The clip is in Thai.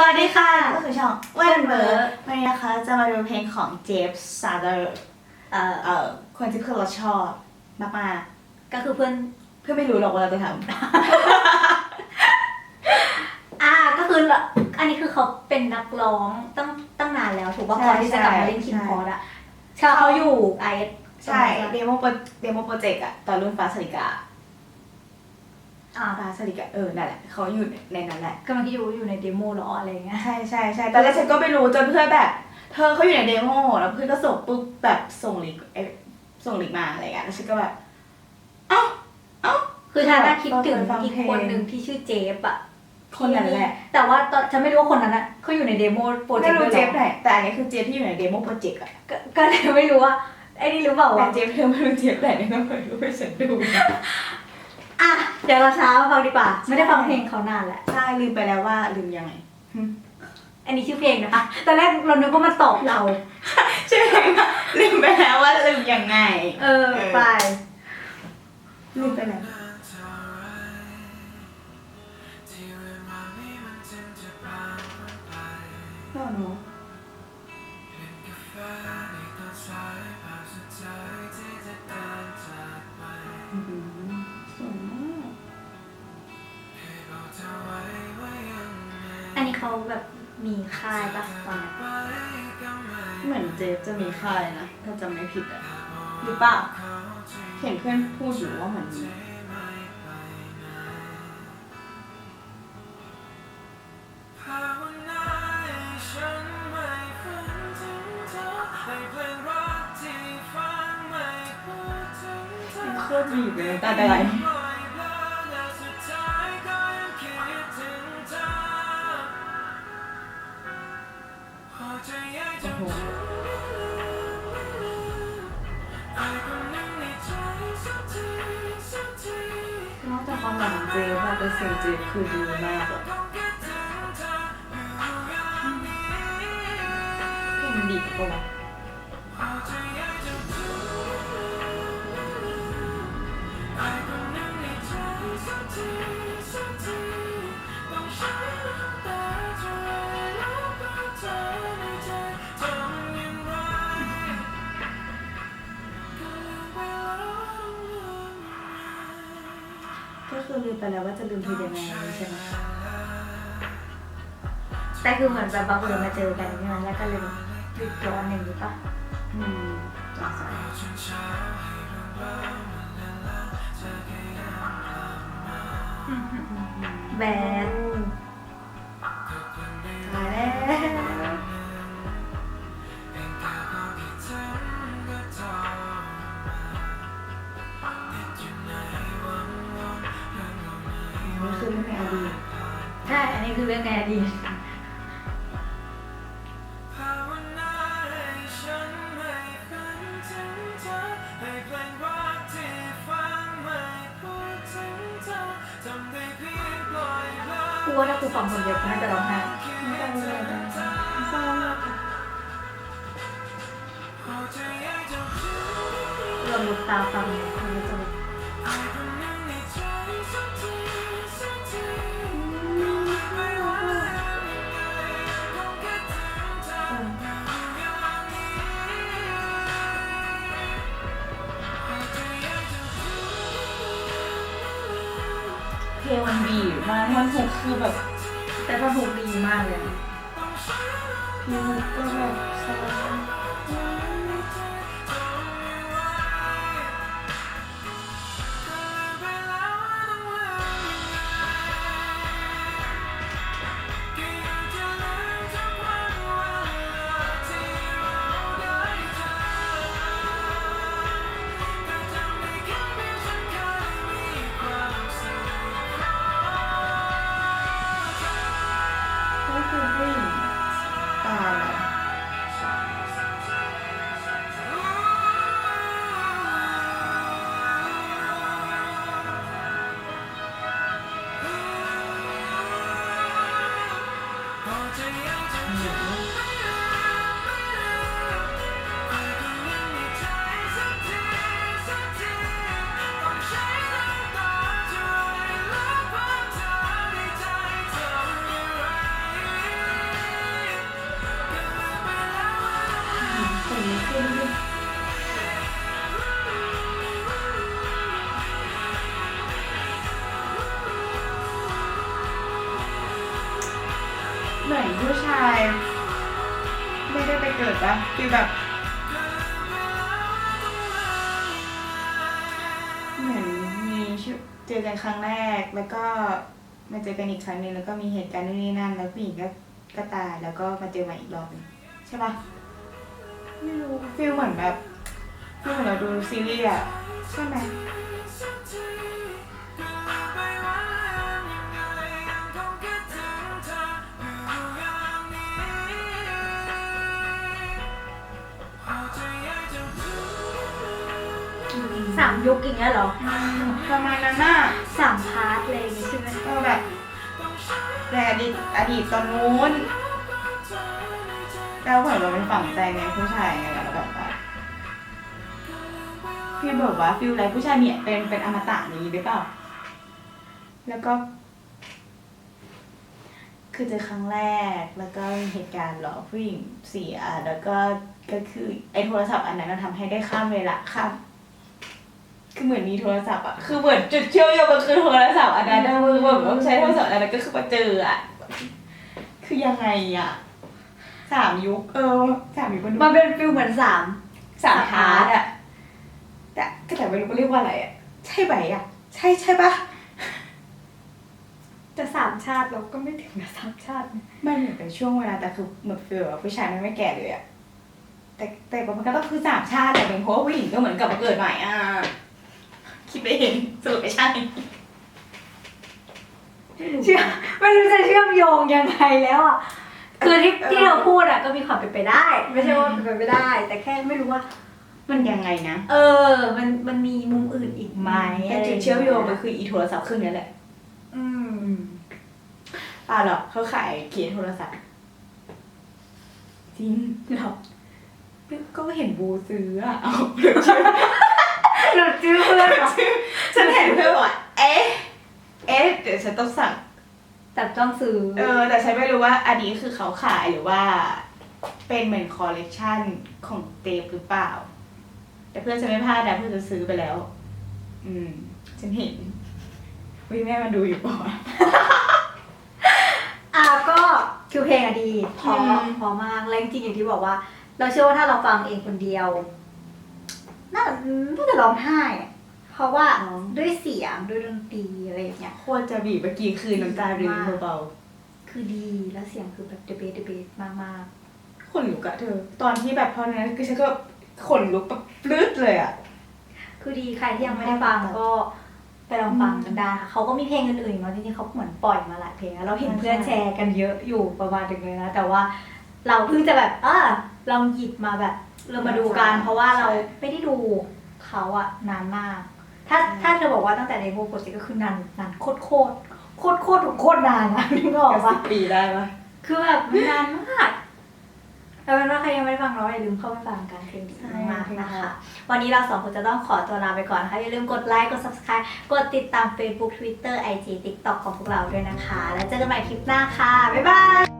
สวัสดีค่ะก็คือช่องเว้นเบอร์วันนี้นะคะจะมาดูเพลงของเจฟซาเดอร์เอ่อเอ่อคนที่เพื่อนเราชอบมากก็คือเพื่อนๆเพื่อนไม่รู้หรอกว่าเราจะทอ่าก็คือละอันนี้คือเขาเป็นนักร้องตั้งตั้งนานแล้วถูกป่ะใช่ก่อนที่จะกลับมาใช่เล่นคินใช่พอดอะใช่เขาอยู่ไอเอสำใช่เดโมโปรเดโมโปรเจกต์อะตอนรุ่นฟ้าสลิกา อ่าฟ้าสลิกาเออนั่นแหละเขาอยู่ในนั้นแหละกำลังคิดอยู่ว่าอยู่ในเดโมเหรออะไรเงี้ย ใช่ใช่ใช่ตอนแรกฉันก็ไม่รู้จนเพื่อนแบบ เธอเขาอยู่ในเดโมแล้วเพื่อนก็ส่งปุ๊บแบบส่งลิงก์เอ้ยส่งลิงก์มาอะไรเงี้ยแล้วฉันก็แบบเอ้าเอ้า คือฉันน่ะคิดถึงเราเคยฟังอีกเพลงคนหนึ่งที่ชื่อเจฟอะคนนั้นแหละ แต่ว่าตอนฉันไม่รู้ว่าคนนั้นอะเขาอยู่ในเดโมโปรเจไม่กต์รู้ด้วยเจเหรฟอไหนแต่อันนี้คือเจฟที่อยู่ในเดโมโปรเจกต์อะก็ก็เลยไม่รู้ว่าไอ้นี่รู้เปล่าแต่ว่าเจฟเธอไม่รู้เจฟไหนเนี่ยต้องไปรู้ไปฉันดู อะเดี๋ยวเราช้ามาฟังดีกว่า ไม่ได้ฟังเพลงเขานานแล้วใช่ลืมไปแล้วว่าลืมยังไง อันนี้ชื่อเพลงนะคะตอนแรกเรานึกว่ามันตอบเรา ใช่ไหมลืมไปแล้วว่าลืมยังไง เออไปลืมไปแล้วก็เนาะอืม เขาแบบมีค่ายปะตอนนี้เหมือนเจฟจะมีค่ายนะ ถ้าจำไม่ผิดอะหรือเปล่าเห็นเพื่อนพูดอยู่ว่าเหมือนมีโคตรบีบเลยตาไห โอ้โหนอกจากความหลังเจฟอะแต่เสียงเจฟคือดีมากอะเพลงมันดีกว่า ไปแล้วว่าจะลืมเพลงยังไงใช่ไหมแต่คือเหมือนแบบบังเอิญมาเจอกันใช่ไหมแล้วก็เลยหยุดร้อนอย่างนี้ปะอืมจ้าสายแบน เรื่องในอดีตกูว่าถ้ากูฟังคนเดียวกูน่าจะร้องไห้ไม่ได้เลยเศร้ามากค่ะเรามุดตาฟังมันก็จะ ลงมันบีบมากมันถูกคือแบบ แต่ถ้าถูกดีมากเลยนะพีฮุกก็แบบเศร้าก็ เเหมือนผู้ชาย ไม่ได้ไปเกิดปะคือแบบเหมือนมีชื่อเจอกันครั้งแรกแล้วก็มาเจอกันอีกครั้งหนึงแล้วก็มีเหตุการณ์นู่นนี่นั่น แล้วผู้หญิงก็ก็ตายแล้วก็มาเจอใหม่อีกรอบหนึงใช่ปะไม่รู้ฟีลเหมือนแบบฟีลเหมือนเราดูซีรีส์อะใช่ไหมามยุคอย่างเงี้ยเหรอประมาณนั้นน่ะสามพาร์ทอะไรอย่างงี้ใช่ไหมก็แบบในอดีตอดีตตอนนู้นแล้วเหมือนเราเป็นฝังใจในผู้ชายไงแล้วแบบว่าพี่บอกว่าฟิลไรผู้ชายเนี่ยเป็นเป็นอมตะนี้หรือเปล่า แล้วก็ คือเจอครั้งแรกแล้วก็มีเหตุการณ์หรอผู้หญิงเสียแล้วก็ก็คือไอ้โทรศัพท์อันนั้นนะทำให้ได้ข้ามเวลาข้าม คือเหมือนมีโทรศัพท์อะคือเหมือนจุดเชื่อมโยงมันคือโทรศัพท์อันนั้นนะมือแบบว่าใช้โทรศัพท์อันนั้นก็คือมาเจออะคือยังไงอะสามยุคเออสามยุคมันดูมันเป็นฟิลเหมือนสามสามพาร์ทอะแต่ก็แต่ไม่รู้ว่าเรียกว่าอะไรอะใช่ไหมอะใช่ใช่ปะแต่สามชาติเราก็ไม่ถึงกับสามชาตินะมันเหมือนเป็นช่วงเวลาแต่คือเหมือนฟีลว่าผู้ชายมันไม่แก่เลยอะแต่แต่มันก็ต้องคือสามชาติแต่เป็นเพราะว่าผู้หญิงก็เหมือนกลับมาเกิดใหม่อะ คิดไปเองสรุปไม่ใช่เชื่อไม่รู้จะเชื่อมโยงยังไงแล้วอะคือที่ที่เราพูดอะก็มีความเป็นไปได้ ไม่ใช่ว่าเป็นไปไม่ได้ แต่แค่ไม่รู้ว่า มันยังไงนะ เออ มันมันมีมุมอื่นอีกไหมแต่จุดเชื่อมโยงมันคืออีโทรศัพท์เครื่องนี้แหละอืมป่าหรอกเขาขายเขียนโทรศัพท์จริงหรอก็เห็นบูซื้ออะเอา หลุดชื่อเพื่อนเหรอฉันเห็นเพื่อนบอกว่าเอ๊ะ เอ๊ะเดี๋ยวฉันต้องสั่ง จับจ้องซื้อเออ แต่ฉันไม่รู้ว่าอันนี้คือเขาขายหรือว่า เป็นเหมือนคอลเลกชันของเตปหรือเปล่า แต่เพื่อนฉันไม่พลาดนะเพื่อนจะซื้อไปแล้ว อืม ฉันเห็นวิแม่มันดูอยู่ป่ะ อะก็คือเพลงอะดีเพออืม พอมาก แล้วจริงๆอย่างที่บอกว่า เราเชื่อว่าถ้าเราฟังเองคนเดียว น่าน่าจะร้องไห้อะเพราะว่าด้วยเสียงด้วยดนตรีอะไรอย่างเงี้ยโคตรจะบีบเมื่อกี้คือน้ำตารินเบาคือดีแล้วเสียงคือแบบเดเบตเดเบตมากๆขนลุกอะเธอ ตอนที่แบบพอนั้นคือฉันก็ขนลุกแบบปลื้ดเลยอะ ๆคือดีใครที่ยังไม่ได้ฟังก็ไปลองฟังกันได้ค่ะเขาก็มีเพลงอื่นๆเนาะจริงๆเขาเหมือนปล่อยมาหลายเพลงแล้วเราเห็นเพื่อนแชร์กันเยอะอยู่ประมาณหนึงเลยนะแต่ว่าเราเพิ่งจะแบบเออลองหยิบมาแบบ เรามาดูกันเพราะว่าเราไม่ได้ดูเขาอะนานมาก ถ้าถ้าเธอบอกว่าตั้งแต่เดโมโปรเจกต์ก็คือนานนานโคตรโคตรโคตรโคตรโคตรนานนะนึกออกสิปะบปีได้ปะคือแบบมันนานมากเอาเป็นว่าใครยังไม่ได้ฟังเราอย่าลืมเข้าไปฟังกันเพลงดีมากๆนะคะ วันนี้เราสองคนจะต้องขอตัวลาไปก่อนนะคะอย่าลืมกดไลค์กด subscribe กดติดตาม Facebook Twitter IG TikTok ของพวกเราด้วยนะคะ แล้วเจอกันใหม่คลิปหน้าค่ะ บ๊ายบาย